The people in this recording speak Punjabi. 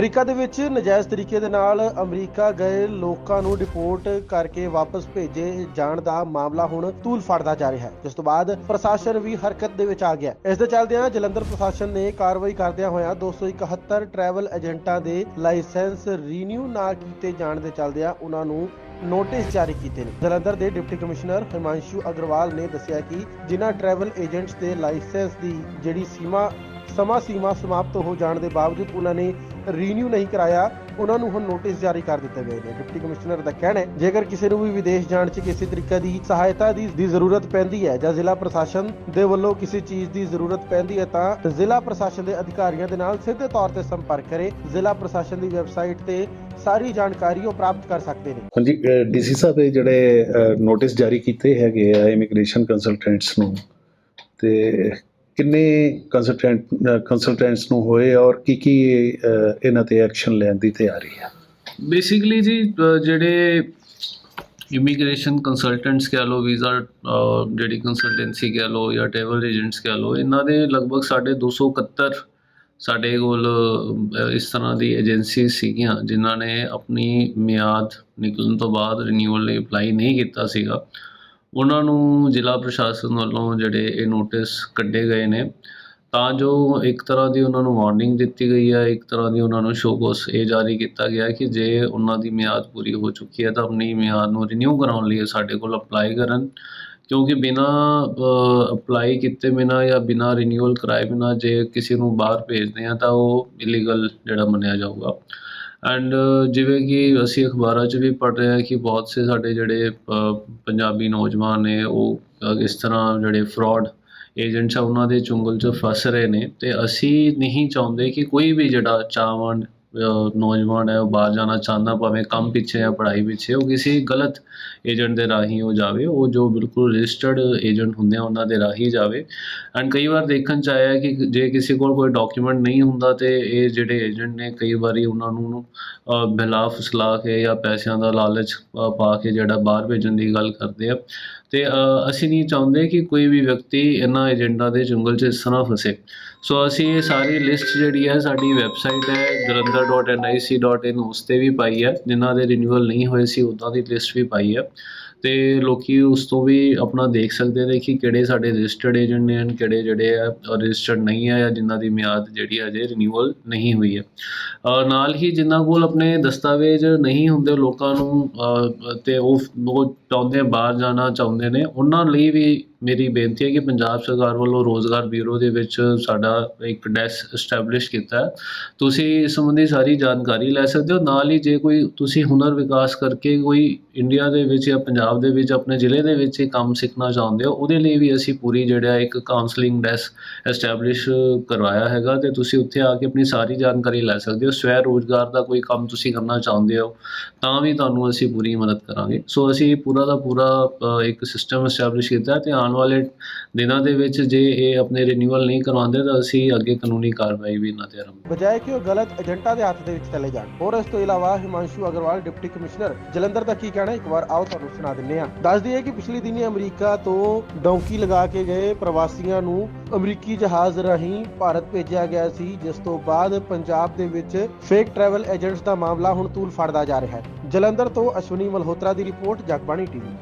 ਅਮਰੀਕਾ ਦੇ ਵਿੱਚ ਨਜਾਇਜ਼ ਤਰੀਕੇ ਦੇ ਨਾਲ ਅਮਰੀਕਾ ਗਏ ਲੋਕਾਂ ਨੂੰ ਡਿਪੋਰਟ ਕਰਕੇ ਵਾਪਸ ਭੇਜੇ ਜਾਣ ਦਾ ਮਾਮਲਾ ਹੁਣ ਤੂਲ ਫੜਦਾ ਜਾ ਰਿਹਾ ਹੈ। ਜਿਸ ਤੋਂ ਬਾਅਦ ਪ੍ਰਸ਼ਾਸਨ ਵੀ ਹਰਕਤ ਦੇ ਵਿੱਚ ਆ ਗਿਆ ਇਸ ਦੇ ਚੱਲਦਿਆਂ ਜਲੰਧਰ ਪ੍ਰਸ਼ਾਸਨ ਨੇ ਕਾਰਵਾਈ ਕਰਦਿਆਂ ਹੋਇਆਂ 271 ਟਰੈਵਲ ਏਜੰਟਾਂ ਦੇ ਲਾਇਸੈਂਸ ਰੀਨਿਊ ਨਾ ਕੀਤੇ ਜਾਣ ਦੇ ਚੱਲਦਿਆਂ ਉਹਨਾਂ ਨੂੰ ਨੋਟਿਸ ਜਾਰੀ ਕੀਤੇ ਨੇ। ਜਲੰਧਰ ਦੇ ਡਿਪਟੀ ਕਮਿਸ਼ਨਰ ਹਿਮਾਂਸ਼ੂ ਅਗਰਵਾਲ ਨੇ ਦੱਸਿਆ ਕਿ ਜਿਨ੍ਹਾਂ ਟਰੈਵਲ ਏਜੰਟਸ ਦੇ ਲਾਇਸੈਂਸ ਦੀ ਜਿਹੜੀ ਸੀਮਾ, ਸਮਾਂ ਸੀਮਾ ਸਮਾਪਤ ਹੋ ਜਾਣ ਦੇ ਬਾਵਜੂਦ ਉਹਨਾਂ ਨੇ ਰੀਨਿਊ ਨਹੀਂ ਕਰਾਇਆ, ਉਹਨਾਂ ਨੂੰ ਹੁਣ ਨੋਟਿਸ ਜਾਰੀ ਕਰ ਦਿੱਤੇ ਗਏ ਨੇ ਡਿਪਟੀ ਕਮਿਸ਼ਨਰ ਦਾ ਕਹਿਣਾ ਹੈ, ਜੇਕਰ ਕਿਸੇ ਨੂੰ ਵੀ ਵਿਦੇਸ਼ ਜਾਣ 'ਚ ਕਿਸੇ ਤਰੀਕੇ ਦੀ ਸਹਾਇਤਾ ਦੀ ਦੀ ਜ਼ਰੂਰਤ ਪੈਂਦੀ ਹੈ ਜਾਂ ਜ਼ਿਲ੍ਹਾ ਪ੍ਰਸ਼ਾਸਨ ਦੇ ਵੱਲੋਂ ਕਿਸੇ ਚੀਜ਼ ਦੀ ਜ਼ਰੂਰਤ ਪੈਂਦੀ ਹੈ ਤਾਂ ਜ਼ਿਲ੍ਹਾ ਪ੍ਰਸ਼ਾਸਨ ਦੇ ਅਧਿਕਾਰੀਆਂ ਦੇ ਨਾਲ ਸਿੱਧੇ ਤੌਰ ਤੇ ਸੰਪਰਕ ਕਰੇ। ਜ਼ਿਲ੍ਹਾ ਪ੍ਰਸ਼ਾਸਨ ਦੀ ਵੈਬਸਾਈਟ ਤੇ ਸਾਰੀ ਜਾਣਕਾਰੀ ਉਹ ਪ੍ਰਾਪਤ ਕਰ ਸਕਦੇ ਨੇ। ਹਾਂਜੀ ਡੀਸੀ ਸਾਹਿਬ, ਇਹ ਜਿਹੜੇ ਨੋਟਿਸ ਜਾਰੀ ਕੀਤੇ ਹੈਗੇ ਆ ਇਮੀਗ੍ਰੇਸ਼ਨ ਕੰਸਲਟੈਂਟਸ ਨੂੰ, ਤੇ ਕਿੰਨੇ ਕੰਸਲਟੈਂਟ ਕੰਸਲਟੈਂਟਸ ਨੂੰ ਹੋਏ ਔਰ ਕੀ ਕੀ ਇਹਨਾਂ ਤੇ ਐਕਸ਼ਨ ਲੈਣ ਦੀ ਤਿਆਰੀ ਹੈ? ਬੇਸਿਕਲੀ ਜੀ ਜਿਹੜੇ ਇਮੀਗ੍ਰੇਸ਼ਨ ਕੰਸਲਟੈਂਟਸ ਕਹਿ ਲਓ ਵੀਜ਼ਾ ਜਿਹੜੀ ਕੰਸਲਟੈਂਸੀ ਕਹਿ ਲਓ ਜਾਂ ਟਰੈਵਲ ਏਜੰਟਸ ਕਹਿ ਲਓ, ਇਹਨਾਂ ਦੇ ਲਗਭਗ ਸਾਡੇ 271 ਸਾਡੇ ਕੋਲ ਇਸ ਤਰ੍ਹਾਂ ਦੀ ਏਜੰਸੀ ਸੀਗੀਆਂ, ਜਿਨ੍ਹਾਂ ਨੇ ਆਪਣੀ ਮਿਆਦ ਨਿਕਲਣ ਤੋਂ ਬਾਅਦ ਰੀਨਿਊਅਲ ਲਈ ਅਪਲਾਈ ਨਹੀਂ ਕੀਤਾ ਸੀਗਾ। ਉਹਨਾਂ ਨੂੰ ਜ਼ਿਲ੍ਹਾ ਪ੍ਰਸ਼ਾਸਨ ਵੱਲੋਂ ਜਿਹੜੇ ਇਹ ਨੋਟਿਸ ਕੱਢੇ ਗਏ ਨੇ, ਤਾਂ ਜੋ ਇੱਕ ਤਰ੍ਹਾਂ ਦੀ ਉਹਨਾਂ ਨੂੰ ਵਾਰਨਿੰਗ ਦਿੱਤੀ ਗਈ ਹੈ, ਇੱਕ ਤਰ੍ਹਾਂ ਦੀ ਉਹਨਾਂ ਨੂੰ ਸ਼ੋਕੋਸ ਇਹ ਜਾਰੀ ਕੀਤਾ ਗਿਆ ਕਿ ਜੇ ਉਹਨਾਂ ਦੀ ਮਿਆਦ ਪੂਰੀ ਹੋ ਚੁੱਕੀ ਹੈ ਤਾਂ ਆਪਣੀ ਮਿਆਦ ਨੂੰ ਰੀਨਿਊ ਕਰਾਉਣ ਲਈ ਸਾਡੇ ਕੋਲ ਅਪਲਾਈ ਕਰਨ, ਕਿਉਂਕਿ ਬਿਨਾ ਅਪਲਾਈ ਕੀਤੇ ਬਿਨਾ ਜਾਂ ਬਿਨਾ ਰੀਨਿਊਅਲ ਕਰਾਏ ਬਿਨਾ ਜੇ ਕਿਸੇ ਨੂੰ ਬਾਹਰ ਭੇਜਦੇ ਆ ਤਾਂ ਉਹ ਇਲੀਗਲ ਜਿਹੜਾ ਮੰਨਿਆ ਜਾਊਗਾ। ਐਂਡ ਜਿਵੇਂ ਕਿ ਅਸੀਂ ਅਖਬਾਰਾਂ 'ਚ ਵੀ ਪੜ੍ਹ ਰਹੇ ਹਾਂ ਕਿ ਬਹੁਤ ਸੇ ਸਾਡੇ ਜਿਹੜੇ ਪੰਜਾਬੀ ਨੌਜਵਾਨ ਨੇ, ਉਹ ਇਸ ਤਰ੍ਹਾਂ ਜਿਹੜੇ ਫਰੋਡ ਏਜੰਟਸ ਆ, ਉਹਨਾਂ ਦੇ ਚੁੰਗਲ 'ਚ ਫਸ ਰਹੇ ਨੇ। ਅਤੇ ਅਸੀਂ ਨਹੀਂ ਚਾਹੁੰਦੇ ਕਿ ਕੋਈ ਵੀ ਜਿਹੜਾ ਚਾਹਵਾਨ ਨੌਜਵਾਨ ਹੈ ਉਹ ਬਾਹਰ ਜਾਣਾ ਚਾਹੁੰਦਾ ਭਾਵੇਂ ਕੰਮ ਪਿੱਛੇ ਜਾਂ ਪੜ੍ਹਾਈ ਪਿੱਛੇ ਉਹ ਕਿਸੇ ਗਲਤ ਏਜੰਟ ਦੇ ਰਾਹੀਂ ਉਹ ਜਾਵੇ ਉਹ ਜੋ ਬਿਲਕੁਲ ਰਜਿਸਟਰਡ ਏਜੰਟ ਹੁੰਦੇ ਆ ਉਹਨਾਂ ਦੇ ਰਾਹੀਂ ਜਾਵੇ। ਐਂਡ ਕਈ ਵਾਰ ਦੇਖਣ ਚ ਆਇਆ ਕਿ ਜੇ ਕਿਸੇ ਕੋਲ ਕੋਈ ਡਾਕੂਮੈਂਟ ਨਹੀਂ ਹੁੰਦਾ ਤੇ ਇਹ ਜਿਹੜੇ ਏਜੰਟ ਨੇ ਕਈ ਵਾਰੀ ਉਹਨਾਂ ਨੂੰ ਅ, ਬਹਿਲਾ ਫੁਸਲਾ ਕੇ ਜਾਂ ਪੈਸਿਆਂ ਦਾ ਲਾਲਚ ਪਾ ਕੇ ਜਿਹੜਾ ਬਾਹਰ ਭੇਜਣ ਦੀ ਗੱਲ ਕਰਦੇ ਆ। ਤੇ ਅਸੀਂ ਨਹੀਂ ਚਾਹੁੰਦੇ ਕਿ ਕੋਈ ਵੀ ਵਿਅਕਤੀ ਇਹਨਾਂ ਏਜੰਟਾਂ ਦੇ ਜੰਗਲ 'ਚ ਇਸ ਤਰ੍ਹਾਂ ਫਸੇ। ਸੋ ਅਸੀਂ ਇਹ ਸਾਰੀ ਲਿਸਟ ਜਿਹੜੀ ਹੈ ਸਾਡੀ ਵੈਬਸਾਈਟ ਹੈ jalandhar.nic.in ਉਸ ਤੇ ਵੀ ਪਾਈ ਹੈ। ਜਿਨ੍ਹਾਂ ਦੇ ਰਿਨਿਊਅਲ ਨਹੀਂ ਹੋਏ ਸੀ ਉਹਨਾਂ ਦੀ ਲਿਸਟ ਵੀ ਪਾਈ ਹੈ। ਤੇ ਲੋਕੀ ਉਸ ਤੋਂ ਵੀ ਆਪਣਾ ਦੇਖ ਸਕਦੇ ਨੇ ਕਿ ਕਿਹੜੇ ਸਾਡੇ ਰਜਿਸਟਰਡ ਏਜੰਟ ਨੇ and ਕਿਹੜੇ ਜਿਹੜੇ ਆ ਰਜਿਸਟਰਡ ਨਹੀਂ ਆ ਜਾਂ ਜਿਨ੍ਹਾਂ ਦੀ ਮਿਆਦ ਜਿਹੜੀ ਅਜੇ ਰਿਨਿਊਅਲ ਨਹੀਂ ਹੋਈ ਹੈ। ਨਾਲ ਹੀ ਜਿਨ੍ਹਾਂ ਕੋਲ ਆਪਣੇ ਦਸਤਾਵੇਜ਼ ਨਹੀਂ ਹੁੰਦੇ ਲੋਕਾਂ ਨੂੰ ਅ, ਤੇ ਉਹ ਉਹ ਚਾਹੁੰਦੇ ਬਾਹਰ ਜਾਣਾ ਚਾਹੁੰਦੇ ਨੇ ਉਹਨਾਂ ਲਈ ਵੀ ਮੇਰੀ ਬੇਨਤੀ ਹੈ ਕਿ ਪੰਜਾਬ ਸਰਕਾਰ ਵੱਲੋਂ ਰੋਜ਼ਗਾਰ ਬਿਊਰੋ ਦੇ ਵਿੱਚ ਸਾਡਾ ਇੱਕ ਡੈਸਕ ਐਸਟੈਬਲਿਸ਼ ਕੀਤਾ ਤੁਸੀਂ ਇਸ ਸੰਬੰਧੀ ਸਾਰੀ ਜਾਣਕਾਰੀ ਲੈ ਸਕਦੇ ਹੋ। ਨਾਲ ਹੀ ਜੇ ਕੋਈ ਤੁਸੀਂ ਹੁਨਰ ਵਿਕਾਸ ਕਰਕੇ ਕੋਈ ਇੰਡੀਆ ਦੇ ਵਿੱਚ ਜਾਂ ਪੰਜਾਬ ਦੇ ਵਿੱਚ, ਆਪਣੇ ਜ਼ਿਲ੍ਹੇ ਦੇ ਵਿੱਚ ਇਹ ਕੰਮ ਸਿੱਖਣਾ ਚਾਹੁੰਦੇ ਹੋ, ਉਹਦੇ ਲਈ ਵੀ ਅਸੀਂ ਪੂਰੀ ਜਿਹੜਾ ਇੱਕ ਕਾਉਂਸਲਿੰਗ ਡੈਸਕ ਐਸਟੈਬਲਿਸ਼ ਕਰਵਾਇਆ ਹੈਗਾ ਤੇ ਤੁਸੀਂ ਉੱਥੇ ਆ ਕੇ ਆਪਣੀ ਸਾਰੀ ਜਾਣਕਾਰੀ ਲੈ ਸਕਦੇ ਹੋ। ਸਵੈ ਰੋਜ਼ਗਾਰ ਦਾ ਕੋਈ ਕੰਮ ਤੁਸੀਂ ਕਰਨਾ ਚਾਹੁੰਦੇ ਹੋ, ਤਾਂ ਵੀ ਤੁਹਾਨੂੰ ਅਸੀਂ ਪੂਰੀ ਮਦਦ ਕਰਾਂਗੇ। ਸੋ ਅਸੀਂ ਪੂਰਾ ਦਾ ਪੂਰਾ ਇੱਕ ਸਿਸਟਮ ਐਸਟੈਬਲਿਸ਼ ਕੀਤਾ ਹੈ। ਤੇ ਆਉਣ ਵਾਲੇ ਦਿਨਾਂ ਦੇ ਵਿੱਚ ਜੇ ਇਹ ਆਪਣੇ ਰਿਨਿਊਅਲ ਨਹੀਂ ਕਰਵਾਉਂਦੇ ਤਾਂ ਅਸੀਂ ਅੱਗੇ ਕਾਨੂੰਨੀ ਕਾਰਵਾਈ ਵੀ ਇਹਨਾਂ ਤੇ ਆਰੰਭ ਬਜਾਏ ਕਿ ਉਹ ਗਲਤ ਏਜੰਟਾਂ ਦੇ ਹੱਥ ਦੇ ਵਿੱਚ ਚਲੇ ਜਾਣ। ਹੋਰ ਇਸ ਤੋਂ ਇਲਾਵਾ ਹਿਮਾਂਸ਼ੂ ਅਗਰਵਾਲ, ਡਿਪਟੀ ਕਮਿਸ਼ਨਰ ਜਲੰਧਰ ਦਾ ਕੀ ਕਹਿਣਾ ਇੱਕ ਵਾਰ ਆਓ ਤੁਹਾਨੂੰ ਸੁਣਾ ਦਿੰਨੇ ਆ ਦੱਸ ਦਈਏ ਕਿ ਪਿਛਲੀ ਦਿਨੀ ਅਮਰੀਕਾ ਤੋਂ ਡੌਂਕੀ ਲਗਾ ਕੇ ਗਏ ਪ੍ਰਵਾਸੀਆਂ ਨੂੰ ਅਮਰੀਕੀ ਜਹਾਜ਼ ਰਾਹੀਂ ਭਾਰਤ ਭੇਜਿਆ ਗਿਆ ਸੀ, ਜਿਸ ਤੋਂ ਬਾਅਦ ਪੰਜਾਬ ਦੇ ਵਿੱਚ ਫੇਕ ਟਰੈਵਲ ਏਜੰਟਸ ਦਾ ਮਾਮਲਾ ਹੁਣ ਤੂਲ ਫੜਦਾ ਜਾ ਰਿਹਾ ਹੈ। ਜਲੰਧਰ ਤੋਂ ਅਸ਼ਵਨੀ ਮਲਹੋਤਰਾ ਦੀ ਰਿਪੋਰਟ, ਜਗਬਾਣੀ ਟੀਵੀ।